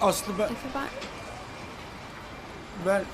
Aslı ben... Efe ben... Ben...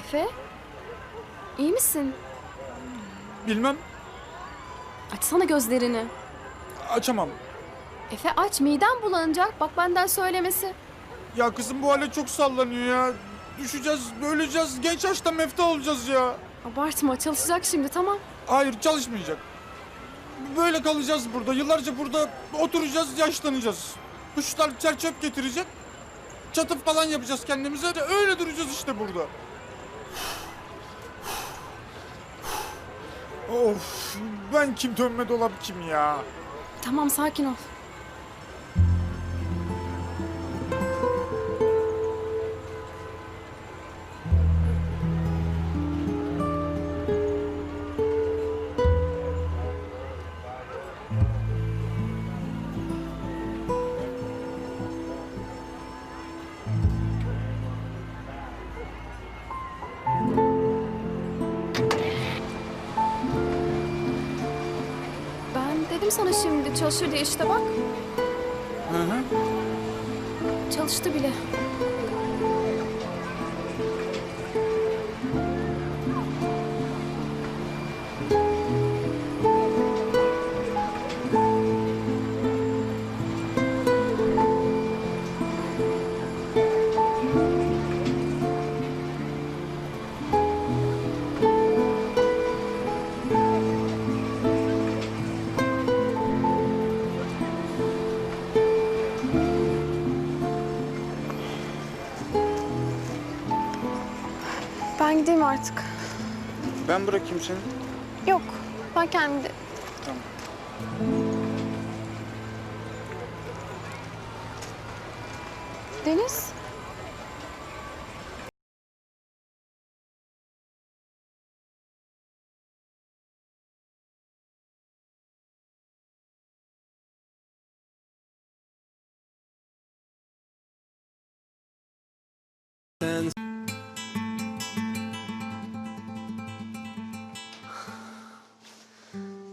Efe? İyi misin? Bilmem. Açsana gözlerini. Açamam. Efe aç midem bulanacak. Bak benden söylemesi. Ya kızım bu hale çok sallanıyor ya. Düşeceğiz, öleceğiz. Genç yaşta mefta olacağız ya. Abartma çalışacak şimdi tamam. Hayır çalışmayacak. Böyle kalacağız burada. Yıllarca burada oturacağız, yaşlanacağız. Kuşlar çer çöp getirecek. Çatı falan yapacağız kendimize de öyle duracağız işte burada. Of ben kim dönme dolap kim ya? Tamam sakin ol. Sana şimdi çalışır diye işte bak. Hı hı. Çalıştı bile. Artık. Ben bırakayım seni. Yok. Ben kendi... Tamam. Deniz.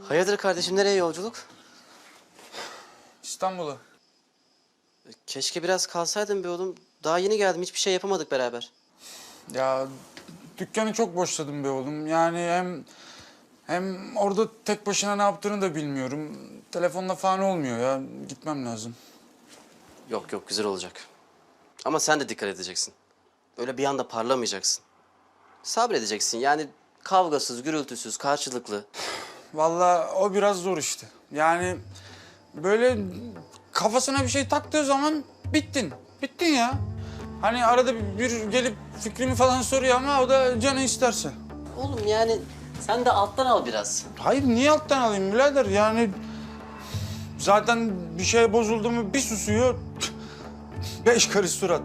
Hayırdır kardeşim nereye yolculuk? İstanbul'a. Keşke biraz kalsaydın be oğlum. Daha yeni geldim hiçbir şey yapamadık beraber. Ya dükkanı çok boşladım be oğlum. Yani hem hem orada tek başına ne yaptığını da bilmiyorum. Telefonla falan olmuyor ya. Gitmem lazım. Yok yok güzel olacak. Ama sen de dikkat edeceksin. Öyle bir anda parlamayacaksın. Sabredeceksin yani kavgasız, gürültüsüz, karşılıklı. Vallahi o biraz zor işte. Yani böyle kafasına bir şey taktığı zaman bittin. Bittin ya. Hani arada bir bir gelip fikrimi falan soruyor ama o da canı isterse. Oğlum yani sen de alttan al biraz. Hayır niye alttan alayım birader yani zaten bir şey bozuldu mu bir susuyor beş karış surat.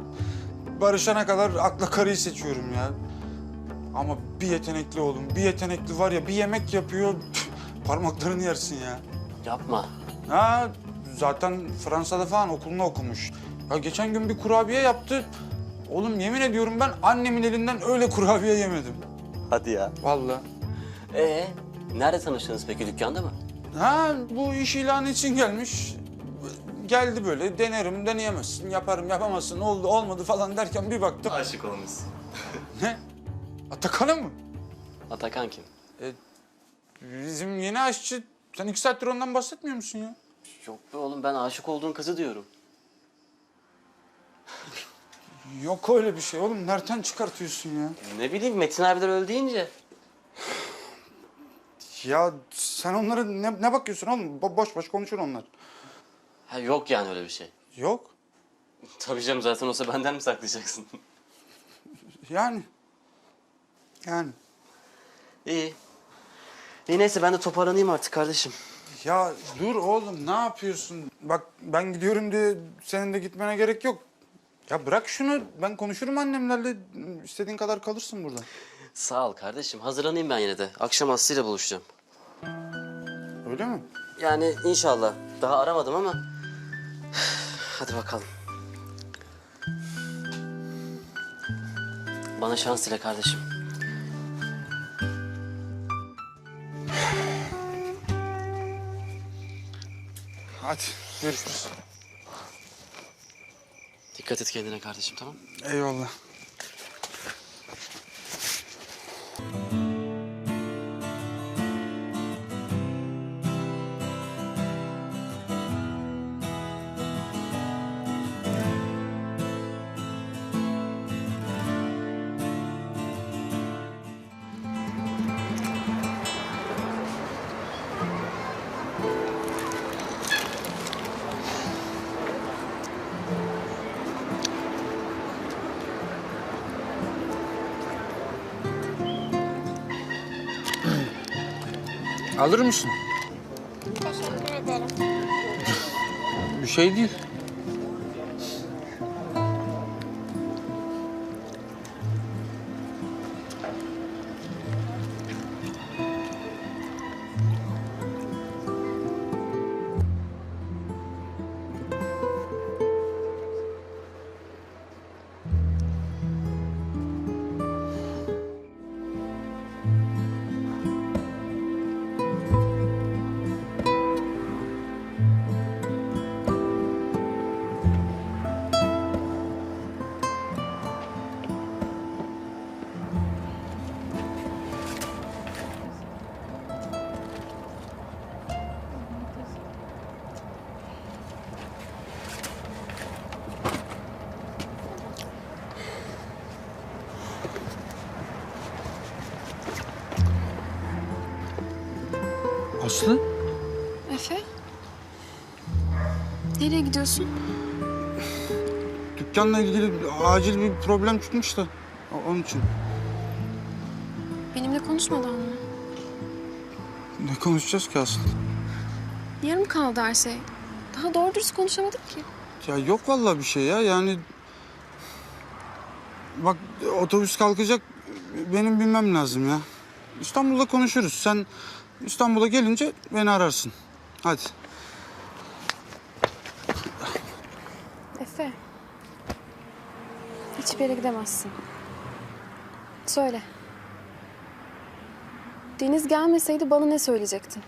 Barışana kadar akla karıyı seçiyorum ya. Ama bir yetenekli oğlum bir yetenekli var ya bir yemek yapıyor parmaklarını yersin ya. Yapma. Ha zaten Fransa'da falan okulunu okumuş. Ya geçen gün bir kurabiye yaptı. Oğlum yemin ediyorum ben annemin elinden öyle kurabiye yemedim. Hadi ya. Vallahi. Ee, nerede tanıştınız peki dükkanda mı? Ha bu iş ilanı için gelmiş. Geldi böyle denerim deneyemezsin yaparım yapamazsın oldu olmadı falan derken bir baktım. Aşık olmuşsun. Ne? Atakan'a mı? Atakan kim? Bizim yeni aşçı. Sen iki saattir ondan bahsetmiyor musun ya? Yok be oğlum ben aşık olduğun kızı diyorum. Yok öyle bir şey oğlum. Nereden çıkartıyorsun ya? Ne bileyim Metin abiler öyle deyince. Ya sen onlara ne, ne bakıyorsun oğlum? Bo- boş boş konuşur onlar. Ha yok yani öyle bir şey. Yok. Tabii canım zaten olsa benden mi saklayacaksın? Yani. Yani. İyi. İyi neyse ben de toparlanayım artık kardeşim. Ya dur oğlum ne yapıyorsun? Bak ben gidiyorum diye senin de gitmene gerek yok. Ya bırak şunu. Ben konuşurum annemlerle. İstediğin kadar kalırsın burada. Sağ ol kardeşim. Hazırlanayım ben yine de. Akşam Aslı ile buluşacağım. Öyle mi? Yani inşallah. Daha aramadım ama. Hadi bakalım. Bana şans dile kardeşim. Hadi görüşürüz. Dikkat et kendine kardeşim tamam Eyvallah. Alır mısın? Teşekkür ederim. Bir şey değil. Nereye gidiyorsun? Dükkanla ilgili acil bir problem çıkmış da onun için. Konuşmadan mı? Ne konuşacağız ki Aslı? Yarım kaldı her şey. Daha doğru dürüst konuşamadık ki. Ya yok vallahi bir şey ya yani... Bak otobüs kalkacak benim bilmem lazım ya. İstanbul'da konuşuruz. Sen İstanbul'a gelince beni ararsın. Hadi. Efe. Hiçbir yere gidemezsin. Söyle. Deniz gelmeseydi bana ne söyleyecektin?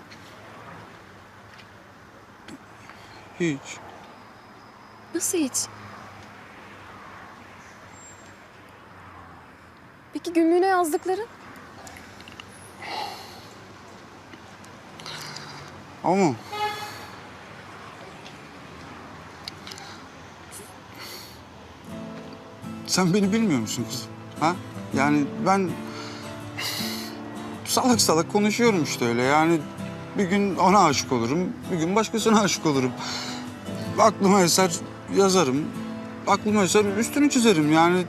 Hiç. Nasıl hiç? Peki günlüğüne yazdıkların? Ama... Sen beni bilmiyor musun kızım? Ha? Yani ben salak salak konuşuyorum işte öyle. Yani bir gün ona aşık olurum, bir gün başkasına aşık olurum. Aklıma eser yazarım, aklıma eser üstünü çizerim. Yani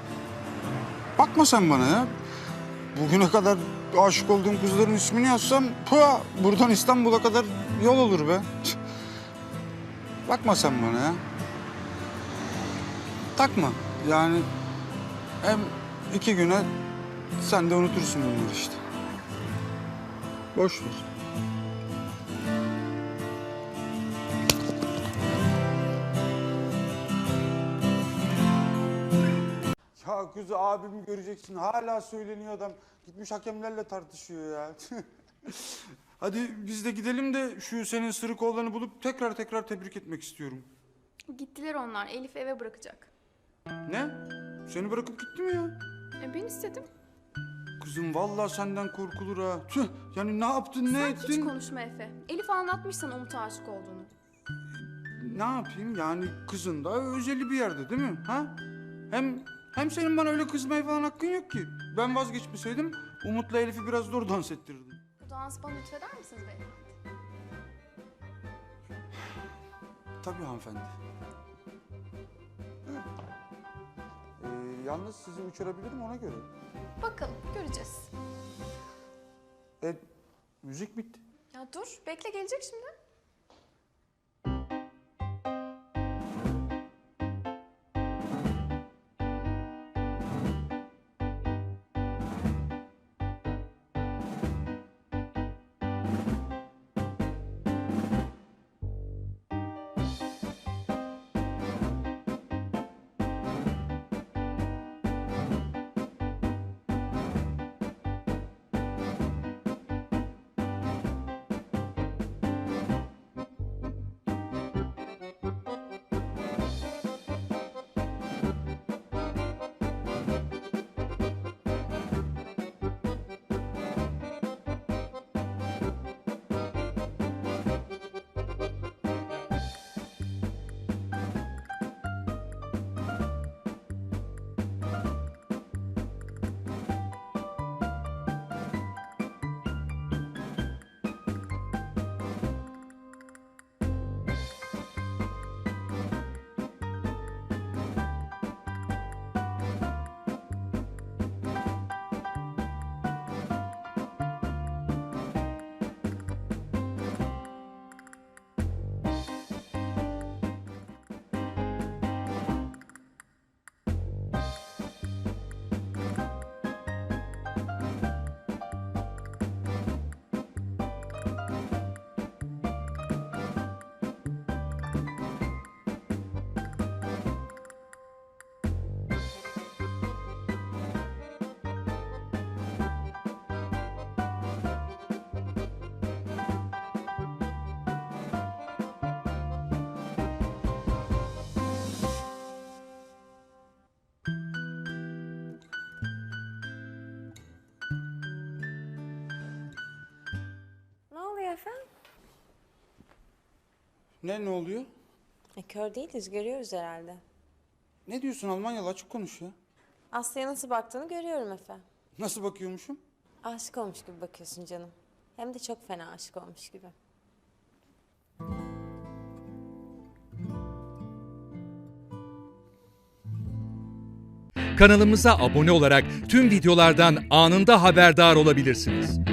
bakma sen bana ya. Bugüne kadar aşık olduğum kızların ismini yazsam pua, buradan İstanbul'a kadar yol olur be. Bakma sen bana ya. Takma. Yani hem iki güne sen de unutursun bunları işte. Boş ver. Ya kız abimi göreceksin. Hala söyleniyor adam. Gitmiş hakemlerle tartışıyor ya. Hadi biz de gidelim de şu senin sırık oğlanı bulup tekrar tekrar tebrik etmek istiyorum. Gittiler onlar. Elif eve bırakacak. Ne? Seni bırakıp gitti mi ya? E ben istedim. Kızım vallahi senden korkulur ha. Tüh, yani ne yaptın ne Sen ettin? hiç konuşma Efe. Elif anlatmış sana Umut'a aşık olduğunu. ne yapayım yani kızın da özeli bir yerde değil mi? Ha? Hem hem senin bana öyle kızmaya falan hakkın yok ki. Ben vazgeçmeseydim Umut'la Elif'i biraz zor dans ettirirdim. Bu dansı bana lütfeder misiniz beyefendi? Tabii hanımefendi. Yalnız sizi uçurabilirim ona göre. Bakalım göreceğiz. E, müzik bitti. Ya dur bekle gelecek şimdi. Ne ne oluyor? E, kör değiliz, görüyoruz herhalde. Ne diyorsun Almanyalı açık konuş ya. Aslı'ya nasıl baktığını görüyorum efendim. Nasıl bakıyormuşum? Aşık olmuş gibi bakıyorsun canım. Hem de çok fena aşık olmuş gibi. Kanalımıza abone olarak tüm videolardan anında haberdar olabilirsiniz.